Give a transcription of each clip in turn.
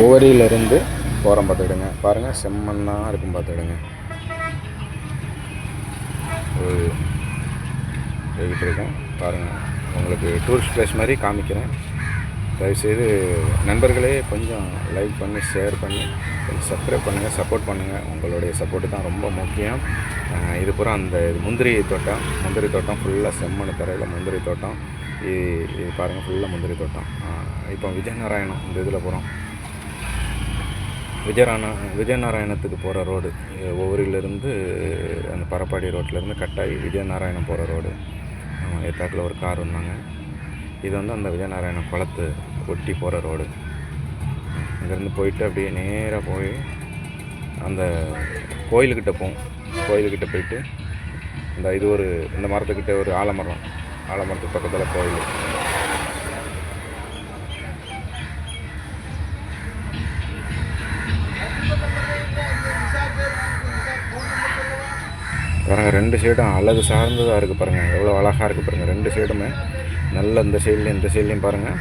ஓவரியிலேருந்து போகிறோம் பார்த்துக்கிடுங்க. பாருங்கள் செம்மண்ணாக இருக்கும் பார்த்துக்கிடுங்க. ஒரு போய்கிட்டு இருக்கேன் பாருங்கள் உங்களுக்கு டூரிஸ்ட் பிளேஸ் மாதிரி காமிக்கிறேன். தயவுசெய்து நண்பர்களே கொஞ்சம் லைக் பண்ணி ஷேர் பண்ணி கொஞ்சம் சப்ஸ்கிரைப் பண்ணுங்கள் சப்போர்ட் பண்ணுங்கள் உங்களுடைய சப்போர்ட்டு தான் ரொம்ப முக்கியம். இது பூரா அந்த இது முந்திரி தோட்டம். முந்திரி தோட்டம் ஃபுல்லாக செம்மண் தரையில் முந்திரி தோட்டம். இது பாருங்கள் ஃபுல்லாக முந்திரி தோட்டம். இப்போ விஜயநாராயணம் இந்த இதில் போகிறோம் விஜயராணா விஜயநாராயணத்துக்கு போகிற ரோடு ஒவ்வொருலேருந்து அந்த பரப்பாடி ரோட்லேருந்து கட்டாயி விஜயநாராயணம் போகிற ரோடு எத்தாக்கில் ஒரு கார் வந்தாங்க. இது வந்து அந்த விஜயநாராயணம் குளத்து ஒட்டி போகிற ரோடு அங்கேருந்து போயிட்டு அப்படியே நேராக போய் அந்த கோயிலுக்கிட்ட போவோம். கோயிலுக்கிட்ட போயிட்டு இந்த இது ஒரு இந்த மரத்துக்கிட்ட ஒரு ஆலமரம். ஆலமரத்துக்கு பக்கத்தில் கோயில். பாருங்கள் ரெண்டு சைடும் அழகு சார்ந்ததாக இருக்குது பாருங்கள் எவ்வளோ அழகாக இருக்குது பாருங்கள் ரெண்டு சைடுமே நல்ல இந்த சைட்லேயும் இந்த சைட்லேயும் பாருங்கள்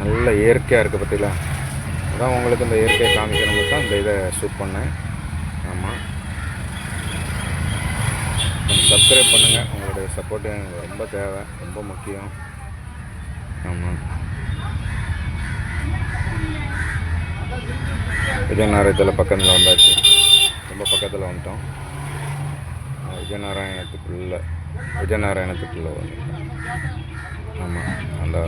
நல்ல இயற்கையாக இருக்குது பார்த்தீங்களா? அதான் உங்களுக்கு இந்த இயற்கையை காமிக்கிறவங்களுக்கு தான் இந்த இதை ஷூட் பண்ணேன். ஆமாம் கொஞ்சம் சப்ஸ்கிரைப் பண்ணுங்கள் உங்களுடைய சப்போர்ட்டு எனக்கு ரொம்ப தேவை ரொம்ப முக்கியம். ஆமாம் விஜயநாராயணத்தில் பக்கத்தில் வந்தாச்சு. ரொம்ப பக்கத்தில் வந்துட்டோம். விஜயநாராயணத்துக்குள்ள விஜயநாராயணத்துக்குள்ள வந்து ஆமாம் அந்த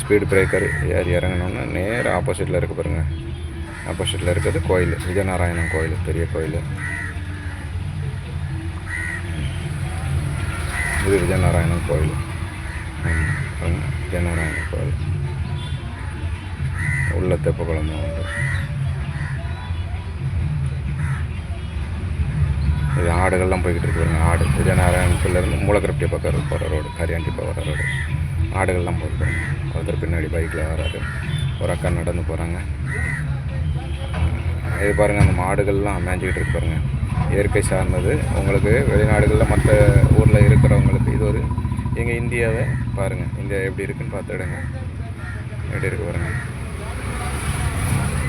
ஸ்பீடு பிரேக்கர் ஏறி இறங்கினோன்னா நேராக ஆப்போசிட்டில் இருக்க பாருங்க. ஆப்போசிட்டில் இருக்கிறது கோயில் விஜயநாராயணம் கோயில் பெரிய கோயில். இது விஜயநாராயணம் கோயில். ஆமாம், விஜயநாராயணம் கோயில். உள்ள தெப்ப குழம்பு உண்டு. ஆடுகள்லாம் போய்கிட்டு இருக்கு பாருங்க ஆடு விஜயநாராயணத்துலேருந்து மூலக்கரப்பட்டி பக்கம் போகிற ரோடு கரியாண்டி போகிற ரோடு ஆடுகள்லாம் போகுது பாருங்க ஒருத்தர் பின்னாடி பைக்கில் வராரு ஒரு அக்கா நடந்து போகிறாங்க இது பாருங்கள் அந்த மாடுகள்லாம் மேய்ஞ்சிக்கிட்டு இருக்கு பாருங்க இயற்கை சார்ந்தது உங்களுக்கு வெளிநாடுகளில் மற்ற ஊரில் இருக்கிறவங்களுக்கு இது ஒரு எங்கள் இந்தியாவை பாருங்கள் இந்தியா எப்படி இருக்குன்னு பார்த்துடுங்க எப்படி இருக்கு பாருங்க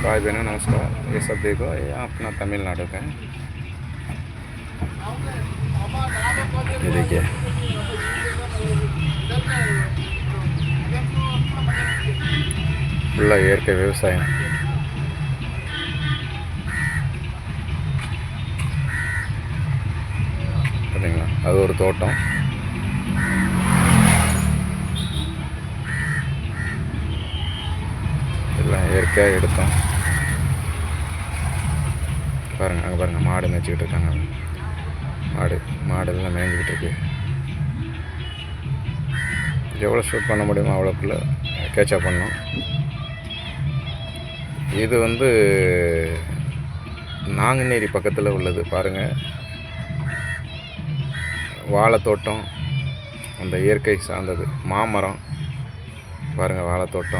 भाई बहनों नमस्कार ये सब देखो ये अपना तमिलनाडु का है ये देखिए ஃபுல்லாக இயற்கை விவசாயம் பார்த்தீங்களா அது ஒரு தோட்டம் எல்லாம் இயற்கையாக எடுத்தோம் பாருங்கள் அங்கே பாருங்கள் மாடு மேய்ச்சிக்கிட்டு இருக்காங்க மாடு மாடெல்லாம் மேய்ஞ்சிக்கிட்டு இருக்கு. எவ்வளோ ஷூட் பண்ண முடியுமோ அவ்வளோக்குள்ளே கேட்சப் பண்ணோம் இது வந்து நாங்குநேரி பக்கத்தில் உள்ளது பாருங்கள் வாழைத்தோட்டம் அந்த இயற்கை சார்ந்தது. மாமரம் பாருங்கள் வாழைத்தோட்டம்.